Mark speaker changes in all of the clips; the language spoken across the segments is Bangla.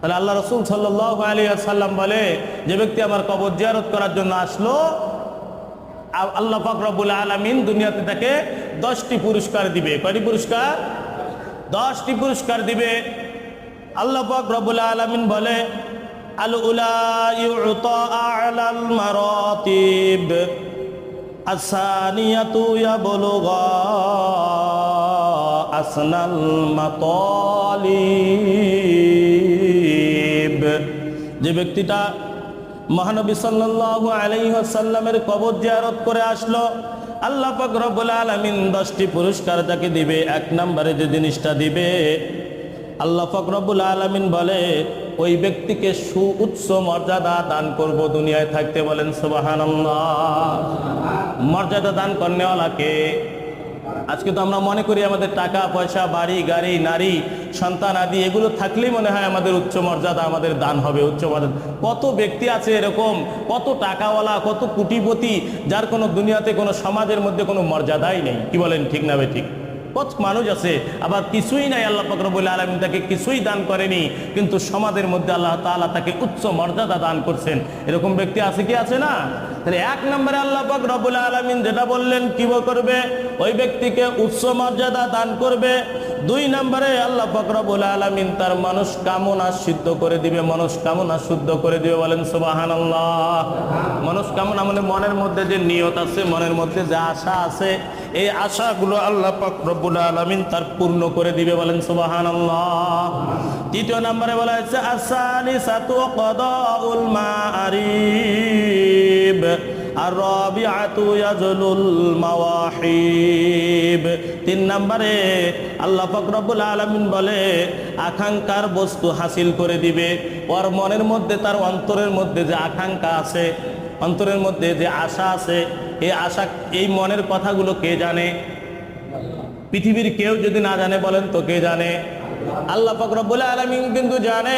Speaker 1: তাহলে আল্লাহ রসুল সাল্লাম বলে, যে ব্যক্তি আমার কবর জিয়ারত করার জন্য আসলো আল্লাহ ফাকরাবুল আলমিন দুনিয়াতে তাকে দশটি পুরস্কার দিবে। কয়টি পুরস্কার? দশটি পুরস্কার দিবে। আল্লাহ পাক রব্বুল আলামিন বলে আসনাল মাতালিব। যে ব্যক্তিটা মহানবী সাল্লাল্লাহু আলাইহি ওয়াসাল্লামের কবর জিয়ারত করে আসলো, আল্লাহ পাক আলামিন দশটি পুরস্কার তাকে দিবে। এক নম্বরে যে জিনিসটা দিবে, আল্লাহ ফকরবুল আলমিন বলে, ওই ব্যক্তিকে সু উচ্চ মর্যাদা দান করব দুনিয়ায় থাকতে বলেন সুবাহান মর্যাদা দান করনেওয়ালাকে আজকে তো আমরা মনে করি আমাদের টাকা, পয়সা, বাড়ি, গাড়ি, নারী, সন্তান আদি, এগুলো থাকলেই মনে হয় আমাদের উচ্চ মর্যাদা, আমাদের দান হবে, উচ্চ মর্যাদা। কত ব্যক্তি আছে এরকম, কত টাকাওয়ালা, কত কুটিপতি, যার কোনো দুনিয়াতে, কোনো সমাজের মধ্যে কোনো মর্যাদাই নেই। কি বলেন, ঠিক না ঠিক? কত মানুষ আছে, আবার কিছুই নাই আল্লাহ ফকরবুল আলমিন তাকে কিছুই দান করেনি, কিন্তু সমাজের মধ্যে আল্লাহ তাআলা তাকে উচ্চ মর্যাদা দান করছেন। এরকম ব্যক্তি আছে কি আছে না? তাহলে এক নম্বরে আল্লাহ পাক রব্বুল আলমিন যেটা বললেন, কি করবে? ওই ব্যক্তিকে উচ্চ মর্যাদা দান করবে। দুই নম্বরে আল্লাহ পাক রব্বুল আলমিন তার মানুষ কামনা সিদ্ধ করে দিবে মানুষ কামনা শুদ্ধ করে দিবে, বলেন সুবাহান মানুষ কামনা মানে মনের মধ্যে যে নিয়ত আছে, মনের মধ্যে যে আশা আছে এই আশাগুলো আল্লাহ পাক রব্বুল আলামিন তার পূর্ণ করে দিবে বলেন সুবহানাল্লাহ। তৃতীয় নম্বরে বলা হয়েছে আসানি সাতু কদাউল মারিব আর রবিআতু ইয়াজলুল মাওয়াহিব। তিন নম্বরে আল্লাহ পাক রব্বুল আলামিন বলে, আকাঙ্ক্ষার বস্তু হাসিল করে দিবে। ওর মনের মধ্যে, তার অন্তরের মধ্যে যে আকাঙ্ক্ষা আছে, অন্তরের মধ্যে যে আশা আছে এই আশা, এই মনের কথাগুলো কে জানে? পৃথিবীর কেউ যদি না জানে বলেন তো কে জানে? আল্লাহ ফকরবুল আলমিন কিন্তু জানে,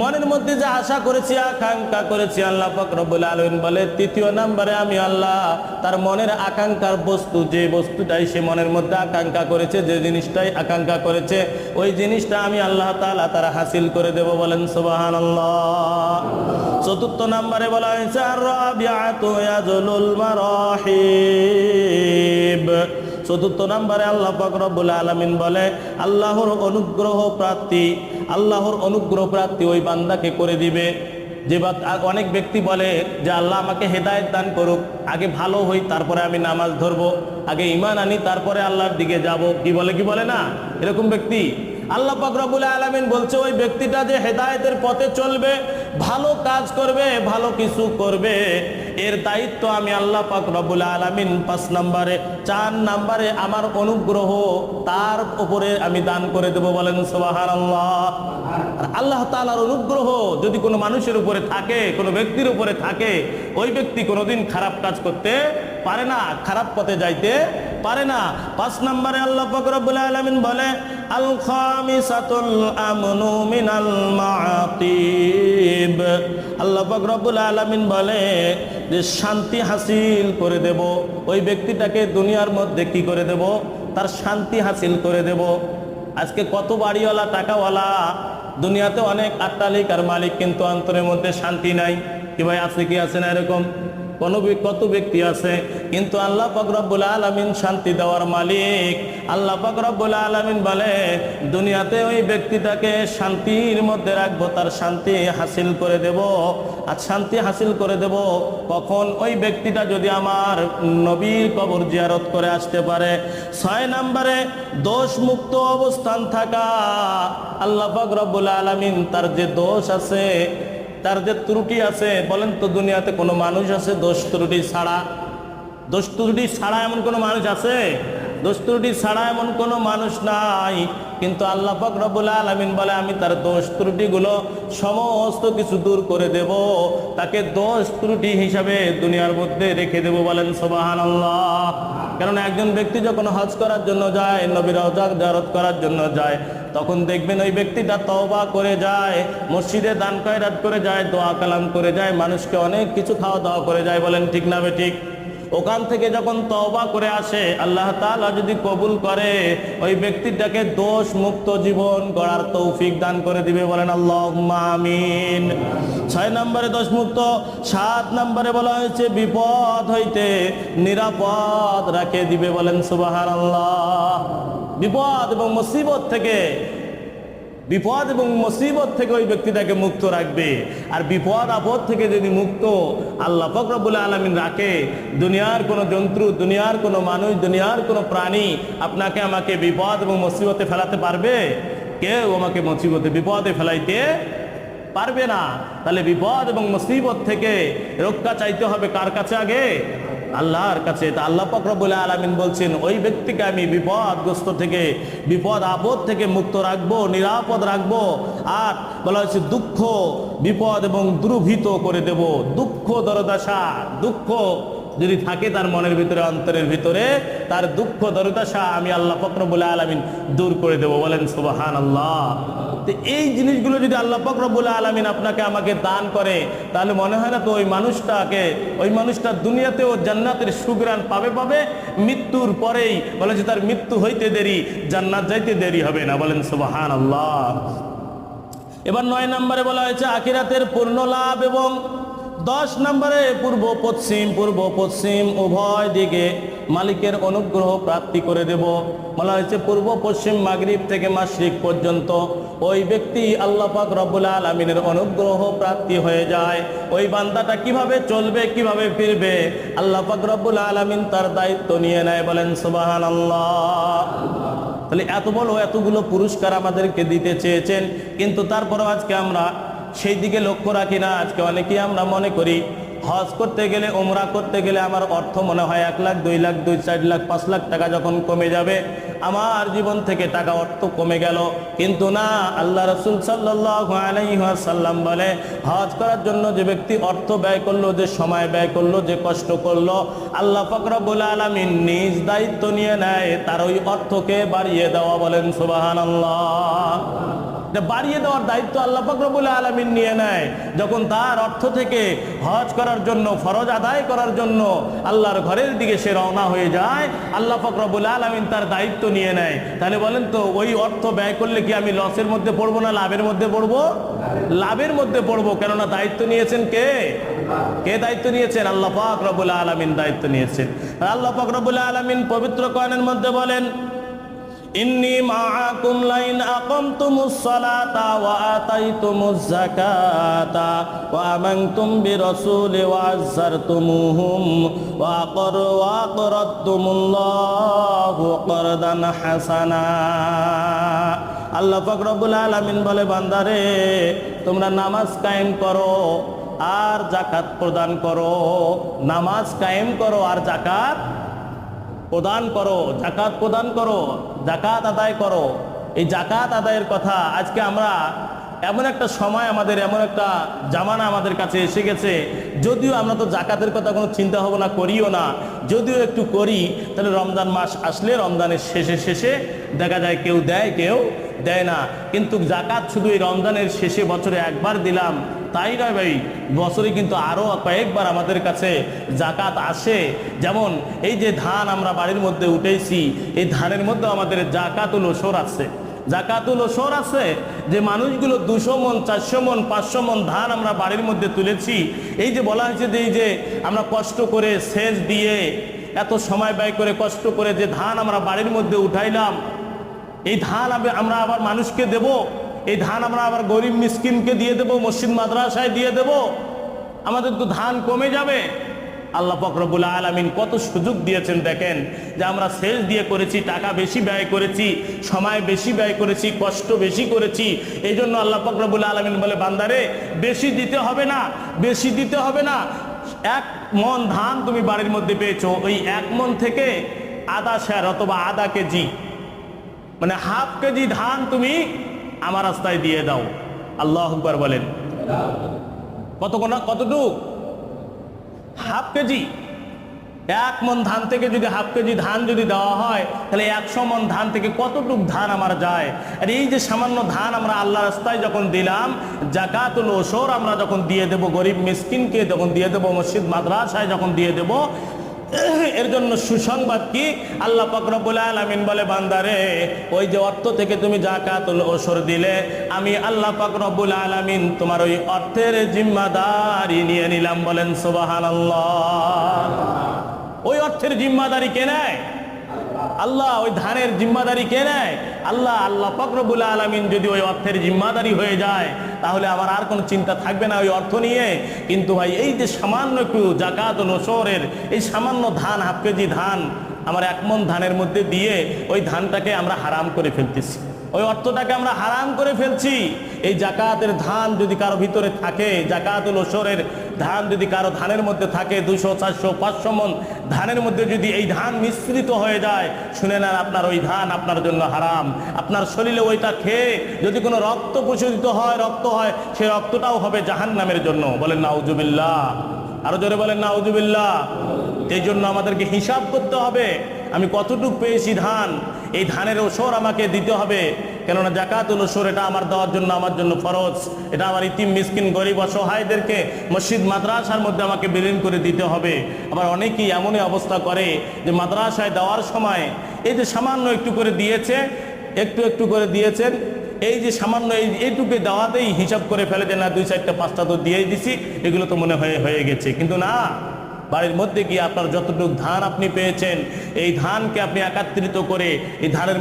Speaker 1: মনের মধ্যে যে আশা করেছি, আকাঙ্ক্ষা করেছি, আল্লাহ ফকরবুল আলমিন বলে, তৃতীয় নাম্বারে আমি আল্লাহ তার মনের আকাঙ্ক্ষার বস্তু, যে বস্তুটাই সে মনের মধ্যে আকাঙ্ক্ষা করেছে, যে জিনিসটাই আকাঙ্ক্ষা করেছে, ওই জিনিসটা আমি আল্লাহ তালা তারা হাসিল করে দেব বলেন সুবাহান চতুর্থ নাম্বারে বলা হয়েছে চতুর্থ নম্বরে আল্লাহ ফকরবুল আলমিন বলে, আল্লাহর অনুগ্রহ প্রাপ্তি, আল্লাহর অনুগ্রহ প্রাপ্তি ওই বান্দাকে করে দিবে। যে অনেক ব্যক্তি বলে যে, আল্লাহ আমাকে হেদায়ত দান করুক, আগে ভালো হই, তারপরে আমি নামাজ ধরবো, আগে ইমান আনি, তারপরে আল্লাহর দিকে যাব। কি বলে কি বলে না? এরকম ব্যক্তি। আল্লাহ পাকরবুল আলমিন বলছে, ওই ব্যক্তিটা যে হেদায়েতের পথে চলবে, ভালো কাজ করবে, ভালো কিছু করবে। এর দায়িত্ব আমি আল্লাহ পাক রব্বুল আলামিন পাঁচ নম্বরে, চার নম্বরে আমার অনুগ্রহ তার উপরে আমি দান করে দেব বলেন সোবাহার আল্লাহ আল্লাহ তালার অনুগ্রহ যদি কোনো মানুষের উপরে থাকে, কোনো ব্যক্তির উপরে থাকে, ওই ব্যক্তি কোনোদিন খারাপ কাজ করতে পারে না, খারাপ পথে যাইতে পারে না। পাঁচ নম্বরে আল্লাহ পাক রব্বুল আলামিন বলে বলে যে, শান্তি হাসিল করে দেব। ওই ব্যক্তিটাকে দুনিয়ার মধ্যে কি করে দেব? তার শান্তি হাসিল করে দেব। আজকে কত বাড়িওয়ালা, টাকাওয়ালা, দুনিয়াতে অনেক আট্টালিকার মালিক, কিন্তু অন্তরের মধ্যে শান্তি নাই। কি ভাই, আছে কি আছে না এরকম? কোন কত ব্যক্তি আছে? কিন্তু আল্লাহ ফকরবুল আলমিন শান্তি দেওয়ার মালিক। আল্লাহ ফকরবুল আলমিন বলে, দুনিয়াতে ওই ব্যক্তিটাকে শান্তির মধ্যে রাখব, তার শান্তি হাসিল করে দেব। আর শান্তি হাসিল করে দেব কখন? ওই ব্যক্তিটা যদি আমার নবীর কবর জিয়ারত করে আসতে পারে। ছয় নম্বরে দোষ মুক্ত অবস্থান থাকা। আল্লাহ ফকরবুল আলমিন তার যে দোষ আছে তার যে ত্রুটি আছে, বলেন তো দুনিয়াতে কোনো মানুষ আছে, দোষ ত্রুটি ছাড়া? দোষ ত্রুটি ছাড়া এমন কোনো মানুষ আছে? দোষ ত্রুটি ছাড়া এমন কোনো মানুষ নাই। কিন্তু আল্লাহ পাক রব্বুল আলামিন বলে, আমি তার দোষ ত্রুটিগুলো সমস্ত কিছু দূর করে দেব। তাকে দোষ ত্রুটি হিসাবে দুনিয়ার মধ্যে রেখে দেব। বলেন সোবাহান আল্লাহ কেননা একজন ব্যক্তি যখন হজ করার জন্য যায়, নবীর জারত করার জন্য যায়, তখন দেখবেন ওই ব্যক্তিটা তওবা করে যায়, মসজিদে দান কয়রাত করে যায়, দোয়া কালাম করে যায়, মানুষকে অনেক কিছু খাওয়া দাওয়া করে যায়। বলেন, ঠিক না বে ঠিক? ওখান থেকে যখন তওবা করে আসে, আল্লাহ তালা যদি কবুল করে, ওই ব্যক্তিটাকে দোষ মুক্ত জীবন গড়ার তৌফিক দান করে দিবে, বলেন আল্লাহ আমিন। ছয় নম্বরে দোষ মুক্ত, সাত নম্বরে বলা হয়েছে বিপদ হইতে নিরাপদ রাখে দিবে, বলেন সুবাহান আল্লাহ বিপদ এবং মুসিবত থেকে বিপদ এবং মুসিবত থেকে ওই ব্যক্তিটাকে মুক্ত রাখবে। আর বিপদ, আপদ থেকে যদি মুক্ত আল্লাহ ফকরবুল আলমিন রাখে, দুনিয়ার কোনো জন্তু, দুনিয়ার কোনো মানুষ, দুনিয়ার কোনো প্রাণী আপনাকে আমাকে বিপদ এবং মুসিবতে ফেলাতে পারবে? কেউ আমাকে মুসিবতে, বিপদে ফেলাইতে পারবে না। তাহলে বিপদ এবং মুসিবত থেকে রক্ষা চাইতে হবে কার কাছে আগে? আল্লাহর কাছে, তা আল্লাহ ফকরবুল আলমিন বলছেন, ওই ব্যক্তিকে আমি বিপদগ্রস্ত থেকে, বিপদ আপদ থেকে মুক্ত রাখব, নিরাপদ রাখব আর বলা হয়েছে দুঃখ, বিপদ এবং দুর্ভীত করে দেব। দুঃখ দরদাসা, দুঃখ যদি থাকে তার মনের ভিতরে, অন্তরের ভিতরে, তার দুঃখ দরদাসা আমি আল্লাহ ফকরবুল আলমিন দূর করে দেব। বলেন সুবাহান আল্লাহ তো এই জিনিসগুলো যদি আল্লাহ ফকরবুল আলমিন আপনাকে আমাকে দান করে, তাহলে মনে হয় না তো ওই মানুষটাকে, ওই মানুষটা দুনিয়াতেও জান্নাতের সুগ্রাণ পাবে পাবে? মৃত্যুর পরেই বলে যে তার মৃত্যু হইতে দেরি, জান্নাত যাইতে দেরি হবে না। বলেন সুবাহান আল্লাহ এবার নয় নম্বরে বলা হয়েছে, আখিরাতের পূর্ণ লাভ এবং দশ নম্বরে পূর্ব পশ্চিম পূর্ব পশ্চিম উভয় দিকে মালিকের অনুগ্রহ প্রাপ্তি করে দেব। বলা হয়েছে, পূর্ব পশ্চিম মাগরিব থেকে মাসরিক পর্যন্ত ওই ব্যক্তি আল্লাহ পাক রব্বুল আলমিনের অনুগ্রহ প্রাপ্তি হয়ে যায়। ওই বান্দাটা কীভাবে চলবে, কীভাবে ফিরবে, আল্লাহ পাক রব্বুল আলমিন তার দায়িত্ব নিয়ে নেয় বলেন সুবাহান আল্লাহ তাহলে এত বড় এতগুলো পুরস্কার আমাদেরকে দিতে চেয়েছেন, কিন্তু তারপরও আজকে আমরা সেই দিকে লক্ষ্য রাখি না, আজকে অনেকেই আমরা মনে করি হজ করতে গেলে ওমরা করতে গেলে আমার অর্থ মনে হয় এক লাখ, দুই লাখ, দুই, চার লাখ, পাঁচ লাখ টাকা যখন কমে যাবে, আমার জীবন থেকে টাকা অর্থ কমে গেল। কিন্তু না, আল্লাহ রসুল সাল্লাম বলে, হজ করার জন্য যে ব্যক্তি অর্থ ব্যয় করল, যে সময় ব্যয় করল, যে কষ্ট করল, আল্লাহ ফকরবুল আলমিন নিজ দায়িত্ব নিয়ে নেয়, তার ওই অর্থকে বাড়িয়ে দেওয়া বলেন সুবাহান আল্লাহ এটা বাড়িয়ে দেওয়ার দায়িত্ব আল্লাহ ফকরবুল আলমিন নিয়ে নেয়। যখন তার অর্থ থেকে হজ করার জন্য, ফরজ আদায় করার জন্য আল্লাহর ঘরের দিকে সে রওনা হয়ে যায়, আল্লাহ ফকরবুল আলমিন তার দায়িত্ব নিয়ে নেয়। তাহলে বলেন তো, ওই অর্থ ব্যয় করলে কি আমি লসের মধ্যে পড়ব না লাভের মধ্যে পড়ব? লাভের মধ্যে পড়ব, কেননা দায়িত্ব নিয়েছেন কে? কে দায়িত্ব নিয়েছেন? আল্লাহ পাক রবুল আলমিন দায়িত্ব নিয়েছেন। আল্লাহ পাক রবুল আলমিন পবিত্র কয়নের মধ্যে বলেন ইন্নি মাআকুম লাইন আকামতুমুস সালাতা ওয়া আতাইতুমুজ যাকাতা ওয়া আমানতুম বিরাসূলি ওয়া আযযারতুমুহুম ওয়া করদান হাসানা। আল্লাহ পাক রব্বুল আলামিন বলে, বান্দারে, তোমরা নামাজ কায়েম করো আর জাকাত প্রদান করো। নামাজ কায়েম করো আর জাকাত প্রদান করো জাকাত প্রদান করো জাকাত আদায় করো। এই জাকাত আদায়ের কথা আজকে আমরা এমন একটা সময় আমাদের, এমন একটা জামানা আমাদের কাছে এসে গেছে। যদিও আমরা তো জাকাতের কথা কোনো চিন্তা ভাবনা করিও না, যদিও একটু করি, তাহলে রমজান মাস আসলে রমজানের শেষে শেষে দেখা যায় কেউ দেয় কেউ দেয় না। কিন্তু জাকাত শুধু এই রমজানের শেষে বছরে একবার দিলাম তাই নয় ভাই, বছরে কিন্তু আরও কয়েকবার আমাদের কাছে জাকাত আসে। যেমন এই যে ধান আমরা বাড়ির মধ্যে উঠেছি, এই ধানের মধ্যে আমাদের জাকাতুল ওসর আছে। জাকাতুল ওসর আছে যে মানুষগুলো দুশো মন, চারশো মন, পাঁচশো মন ধান আমরা বাড়ির মধ্যে তুলেছি। এই যে বলা হয়েছে যে এই যে আমরা কষ্ট করে সেচ দিয়ে এত সময় ব্যয় করে কষ্ট করে যে ধান আমরা বাড়ির মধ্যে উঠাইলাম, এই ধান আমি- আমরা আবার মানুষকে দেব। এই ধান আমরা আবার গরিব মিসকিনকে দিয়ে দেব, মসজিদ, মাদ্রাসায় দিয়ে দেব। আমাদের তো ধান কমে যাবে। আল্লাহ ফকরবুল আলমিন কত সুযোগ দিয়েছেন দেখেন, যে আমরা সেচ দিয়ে করেছি, টাকা বেশি ব্যয় করেছি, সময় বেশি ব্যয় করেছি, কষ্ট বেশি করেছি। এই জন্য আল্লাহ ফকরবুল আলমিন বলে, বান্দারে, বেশি দিতে হবে না, বেশি দিতে হবে না। এক মন ধান তুমি বাড়ির মধ্যে পেয়েছ, ওই এক মন থেকে আধা শেয়ার অথবা আধা কেজি। মানে হাফ কেজি ধান তুমি আমার রাস্তায় দিয়ে দাও। আল্লাহ আকবার বলেন। কত কতটুক? Half KG. এক মন ধান থেকে যদি হাফ কেজি ধান যদি দেওয়া হয়, তাহলে একশো মন ধান থেকে কতটুক ধান আমার যায়? আর এই যে সামান্য ধান আমরা আল্লাহ রাস্তায় যখন দিলাম, জাকাতুল ওসর আমরা যখন দিয়ে দেব, গরিব মিসকিনকে যখন দিয়ে দেব, মসজিদ, মাদ্রাসায় যখন দিয়ে দেব এর জন্য সুসংবাদ কি? আল্লাহ পাকরবুল আলমিন বলে বান্দারে ওই যে অর্থ থেকে তুমি জাকাতুল ওসর দিলে, আমি আল্লাহ পাকরবুল আলমিন তোমার ওই অর্থের জিম্মাদারি নিয়ে নিলাম, বলেন সোবাহ ওই অর্থের জিম্মাদারি কে নেয়? আল্লাহ ওই ধানের জিম্মাদারি কে নেয়? আল্লাহ আল্লাহ ফকরবুল আলমিন যদি ওই অর্থের জিম্মাদারি হয়ে যায়, তাহলে আবার আর কোনো চিন্তা থাকবে না ওই অর্থ নিয়ে। কিন্তু ভাই, এই যে সামান্য একটু জাকাত ও নসরের, এই সামান্য ধান, হাফ কেজি ধান আমার এক মন ধানের মধ্যে দিয়ে ওই ধানটাকে আমরা হারাম করে ফেলতেছি। ওই অর্থটাকে আমরা হারাম করে ফেলছি। এই জাকাতের ধান যদি কারও ভিতরে থাকে জাকাতুল ওসরের ধান যদি কারও ধানের মধ্যে থাকে, দুশো, চারশো, পাঁচশো মন ধানের মধ্যে যদি এই ধান মিশ্রিত হয়ে যায়, শুনে নেন আপনার ওই ধান আপনার জন্য হারাম। আপনার শরীরে ওইটা খেয়ে যদি কোনো রক্ত প্রশোধিত হয়, রক্ত হয়, সে রক্তটাও হবে জাহান নামের জন্য। বলেন না উজুবিল্লা আরও জোরে বলেন না উজুবিল্লা এই জন্য আমাদেরকে হিসাব করতে হবে। আমি কতটুক পেয়েছি ধান, এই ধানের ওসর আমাকে দিতে হবে। কেননা জাকাতুল ওসর এটা আমার দেওয়ার জন্য, আমার জন্য ফরজ। এটা আমার ইতিম, মিসকিন, গরিব, অসহায়দেরকে মসজিদ, মাদ্রাসার মধ্যে আমাকে বিলীন করে দিতে হবে। আবার অনেকেই এমনই অবস্থা করে যে মাদ্রাসায় দেওয়ার সময় এই যে সামান্য একটু করে দিয়েছে, একটু একটু করে দিয়েছেন, এই যে সামান্য এই এইটুকু দেওয়াতেই হিসাব করে ফেলে যে, না, দুই চারটা, পাঁচটা তো দিয়েই দিছি। এগুলো তো মনে হয়ে হয়ে গেছে। কিন্তু না বাড়ির মধ্যে গিয়ে আপনার যতটুকু ধান আপনি পেয়েছেন, এই ধানকে আপনি একাত্রিত করে এই ধানের